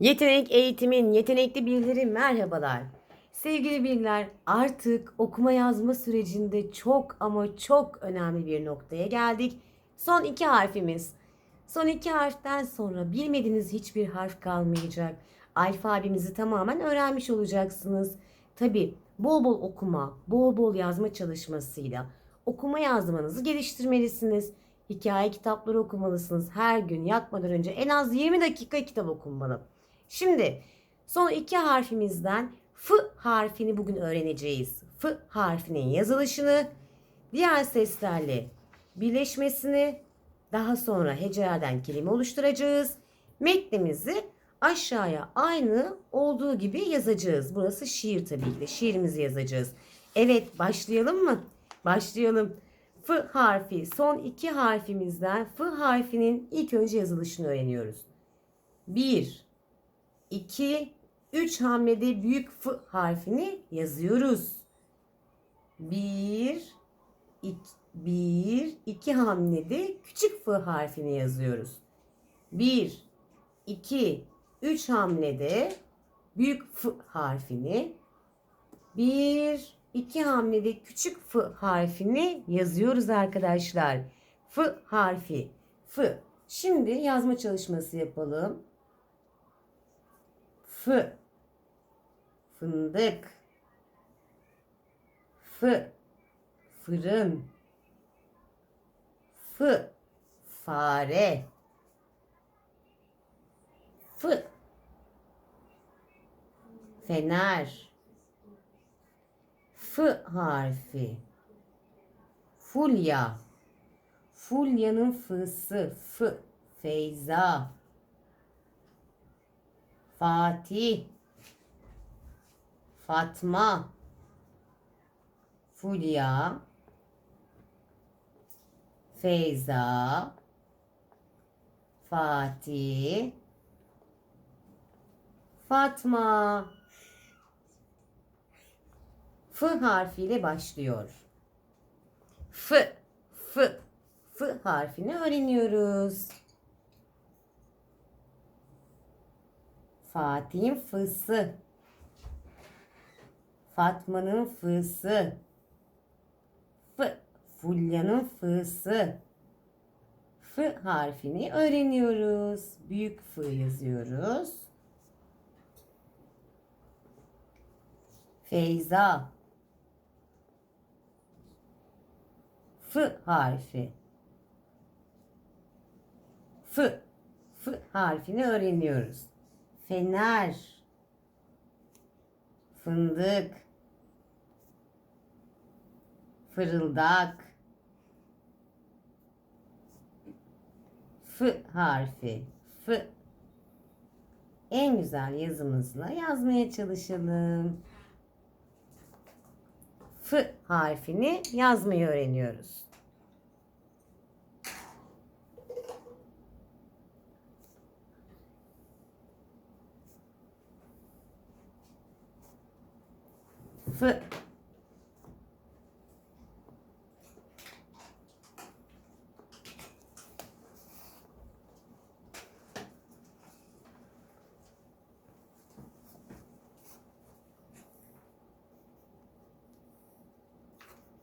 Yetenek eğitimin yetenekli birileri merhabalar. Sevgili biriler artık okuma yazma sürecinde çok ama çok önemli bir noktaya geldik. Son iki harfimiz. Son iki harften sonra bilmediğiniz hiçbir harf kalmayacak. Alfabemizi tamamen öğrenmiş olacaksınız. Tabi bol bol okuma, bol bol yazma çalışmasıyla okuma yazmanızı geliştirmelisiniz. Hikaye kitapları okumalısınız. Her gün yatmadan önce en az 20 dakika kitap okunmalı. Şimdi son iki harfimizden F harfini bugün öğreneceğiz. F harfinin yazılışını, diğer seslerle birleşmesini, daha sonra hecelerden kelime oluşturacağız. Metnimizi aşağıya aynı olduğu gibi yazacağız. Burası şiir tabii ki de. Şiirimizi yazacağız. Evet başlayalım mı? Başlayalım. F harfi son iki harfimizden F harfinin ilk önce yazılışını öğreniyoruz. 1 2 3 hamlede büyük F harfini yazıyoruz. 1 2 1 2 hamlede küçük F harfini yazıyoruz. 1 2 3 hamlede büyük F harfini 1 2 hamlede küçük F harfini yazıyoruz arkadaşlar. F harfi. F. Şimdi yazma çalışması yapalım. F. Fındık. F. Fırın. F. Fare. F. Fener. F harfi. Fulya. Fulya'nın fısı. F. Feyza. Fatih. Fatma. Fulya. Feyza. Fatih. Fatma. F harfiyle başlıyor. F, F, F harfini öğreniyoruz. Fatih'in fısı. Fatma'nın fısı. F, Fulya'nın fısı. F harfini öğreniyoruz. Büyük F yazıyoruz. Feyza. F harfi. F. F harfini öğreniyoruz. Fener. Fındık. Fırıldak. F harfi. F. En güzel yazımızla yazmaya çalışalım. F harfini yazmayı öğreniyoruz. F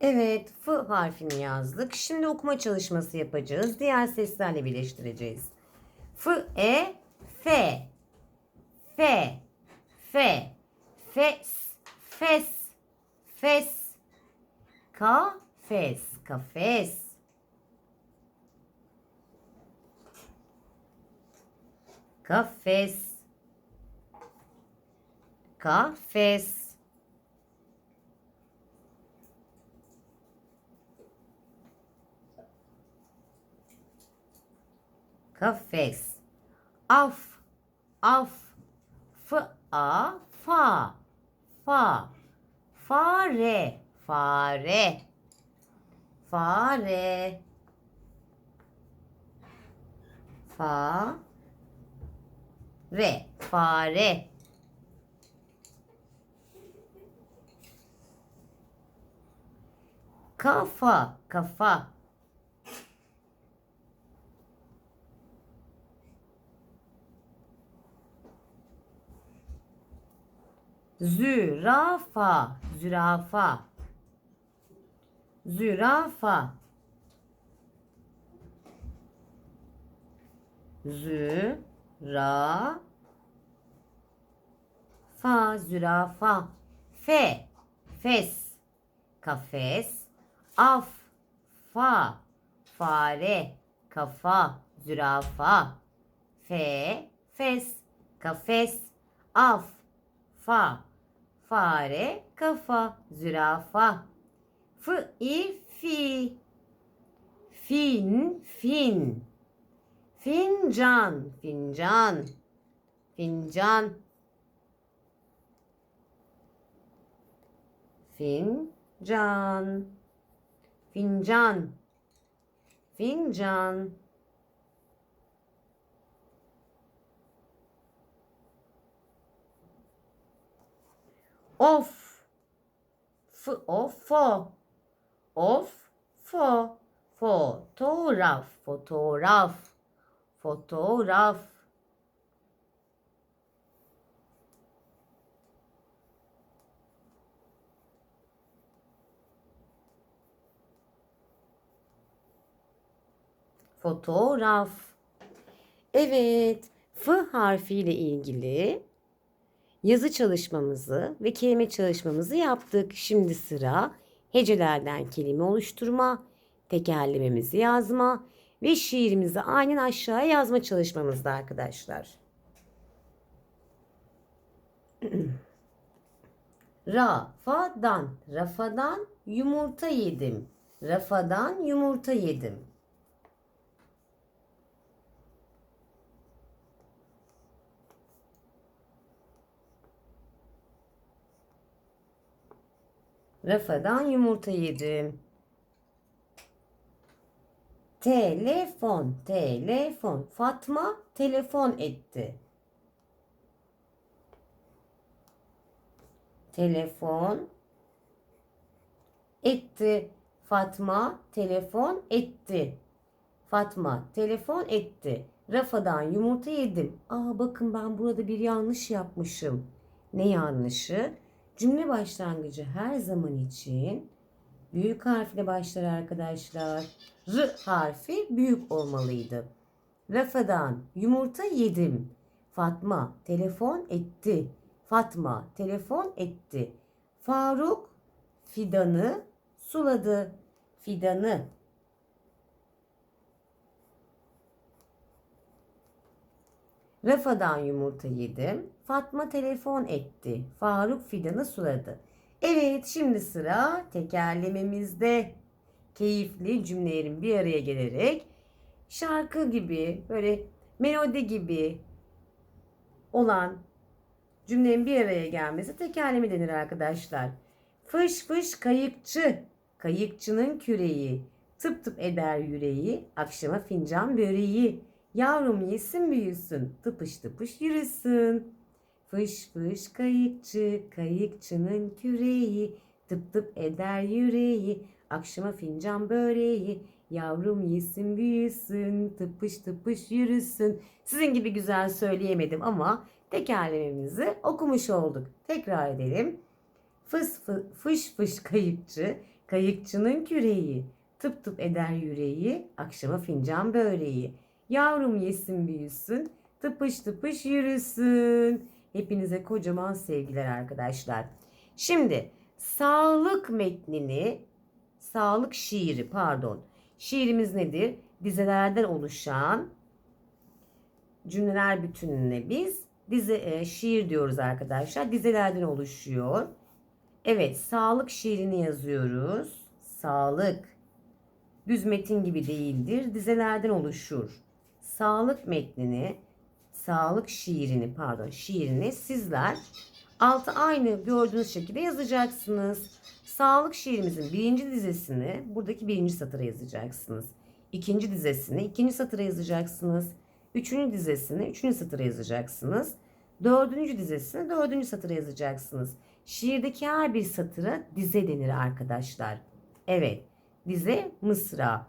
Evet, F harfini yazdık. Şimdi okuma çalışması yapacağız. Diğer seslerle birleştireceğiz. F, E, F. F. F. Fes. Fes. Fes. Kafes. Kafes. Kafes. Kafes. Kafes. Af. Af. F a fa. Fa. Fare. Fare. Fare. Fa. Re. Fare. Kafa. Kafa. Zürafa. Zürafa. Zürafa. Züra fa zürafa. Fe. Fes. Kafes. Af. Fa. Fare. Kafa. Zürafa. Fe. Fes. Kafes. Af. Fa. Fare. Kafa. Zürafa f i fi fin fin. Fincan fincan. Fincan. Fincan. Fincan. Fincan. Of. F o fo of fo fotoğraf fotoğraf fotoğraf Fotoğraf. Evet, F harfiyle ilgili yazı çalışmamızı ve kelime çalışmamızı yaptık. Şimdi sıra hecelerden kelime oluşturma, tekerlememizi yazma ve şiirimizi aynen aşağıya yazma çalışmamızda arkadaşlar. Rafadan, rafadan yumurta yedim. Rafadan yumurta yedim. Rafadan yumurta yedim. Telefon, telefon. Fatma telefon etti. Telefon etti. Fatma telefon etti. Fatma telefon etti. Rafadan yumurta yedim. Aa bakın ben burada bir yanlış yapmışım. Ne yanlışı? Cümle başlangıcı her zaman için büyük harfle başlar arkadaşlar. R harfi büyük olmalıydı. Rafadan yumurta yedim. Fatma telefon etti. Fatma telefon etti. Faruk fidanı suladı. Fidanı. Rafadan yumurta yedim. Fatma telefon etti. Faruk fidanı suladı. Evet şimdi sıra tekerlememizde. Keyifli cümlelerin bir araya gelerek şarkı gibi böyle melodi gibi olan cümlenin bir araya gelmesi tekerleme denir arkadaşlar. Fış fış kayıkçı, kayıkçının küreği, tıp tıp eder yüreği, akşama fincan böreği. Yavrum yesin büyüsün, tıpış tıpış yürüsün. Fış fış kayıkçı, kayıkçının küreği, tıp tıp eder yüreği, akşama fincan böreği. Yavrum yesin büyüsün, tıpış tıpış yürüsün. Sizin gibi güzel söyleyemedim ama tekerlememizi okumuş olduk. Tekrar edelim. Fıs fı, fış fış kayıkçı, kayıkçının küreği, tıp tıp eder yüreği, akşama fincan böreği. Yavrum yesin büyüsün, tıpış tıpış yürüsün. Hepinize kocaman sevgiler arkadaşlar. Şimdi sağlık metnini, sağlık şiiri pardon. Şiirimiz nedir? Dizelerden oluşan cümleler bütününe biz dize e, şiir diyoruz arkadaşlar. Dizelerden oluşuyor. Evet, sağlık şiirini yazıyoruz. Sağlık düz metin gibi değildir. Dizelerden oluşur. Sağlık metnini, sağlık şiirini pardon, şiirini sizler altı aynı gördüğünüz şekilde yazacaksınız. Sağlık şiirimizin birinci dizesini buradaki birinci satıra yazacaksınız. İkinci dizesini ikinci satıra yazacaksınız. Üçüncü dizesini üçüncü satıra yazacaksınız. Dördüncü dizesini dördüncü satıra yazacaksınız. Şiirdeki her bir satıra dize denir arkadaşlar. Evet, dize mısra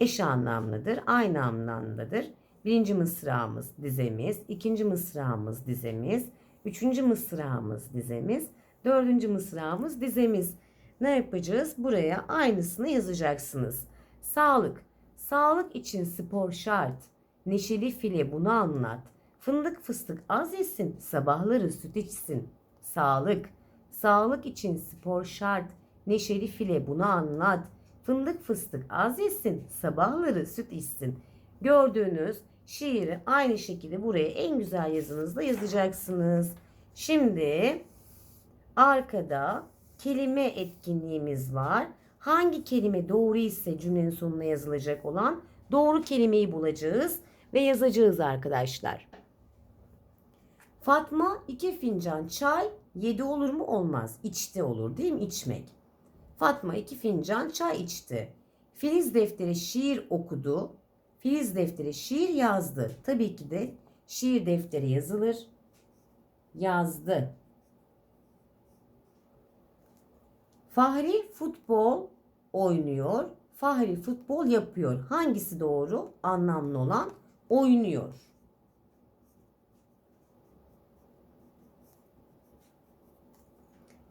eş anlamlıdır, aynı anlamdadır. Birinci mısramız dizemiz, ikinci mısramız dizemiz, Üçüncü mısrağımız dizemiz. Dördüncü mısrağımız dizemiz. Ne yapacağız? Buraya aynısını yazacaksınız. Sağlık. Sağlık için spor şart. Neşeli file bunu anlat. Fındık fıstık az yesin, sabahları süt içsin. Sağlık. Sağlık için spor şart. Neşeli file bunu anlat. Fındık fıstık az yesin, sabahları süt içsin. Gördüğünüz şiiri aynı şekilde buraya en güzel yazınızla yazacaksınız. Şimdi arkada kelime etkinliğimiz var. Hangi kelime doğru ise cümlenin sonuna yazılacak olan doğru kelimeyi bulacağız ve yazacağız arkadaşlar. Fatma iki fincan çay yedi olur mu olmaz. İçti olur değil mi? İçmek. Fatma iki fincan çay içti. Filiz defteri şiir okudu. Filiz defteri şiir yazdı. Tabii ki de şiir defteri yazılır. Yazdı. Fahri futbol oynuyor. Fahri futbol yapıyor. Hangisi doğru? Anlamlı olan oynuyor.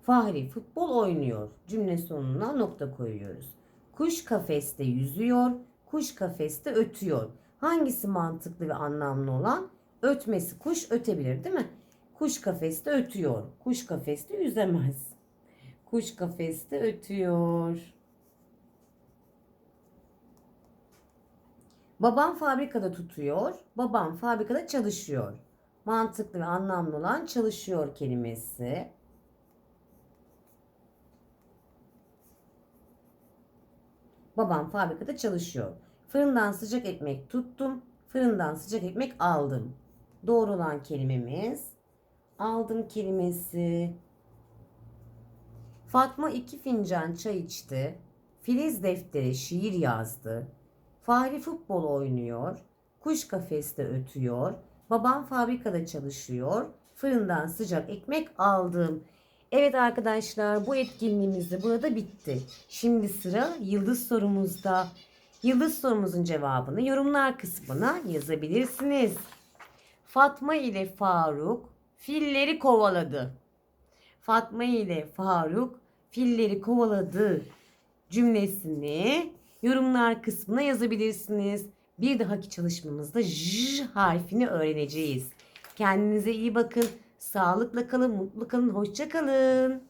Fahri futbol oynuyor. Cümle sonuna nokta koyuyoruz. Kuş kafeste yüzüyor. Kuş kafeste ötüyor. Hangisi mantıklı ve anlamlı olan? Ötmesi kuş ötebilir değil mi? Kuş kafeste ötüyor. Kuş kafeste yüzemez. Kuş kafeste ötüyor. Babam fabrikada tutuyor. Babam fabrikada çalışıyor. Mantıklı ve anlamlı olan çalışıyor kelimesi. Babam fabrikada çalışıyor. Fırından sıcak ekmek tuttum. Fırından sıcak ekmek aldım. Doğru olan kelimemiz aldım kelimesi. Fatma iki fincan çay içti. Filiz deftere şiir yazdı. Fahri futbol oynuyor. Kuş kafeste ötüyor. Babam fabrikada çalışıyor. Fırından sıcak ekmek aldım. Evet arkadaşlar bu etkinliğimiz de burada bitti. Şimdi sıra yıldız sorumuzda. Yıldız sorumuzun cevabını yorumlar kısmına yazabilirsiniz. Fatma ile Faruk filleri kovaladı. Fatma ile Faruk filleri kovaladı cümlesini yorumlar kısmına yazabilirsiniz. Bir dahaki çalışmamızda J harfini öğreneceğiz. Kendinize iyi bakın. Sağlıkla kalın, mutlu kalın, hoşça kalın.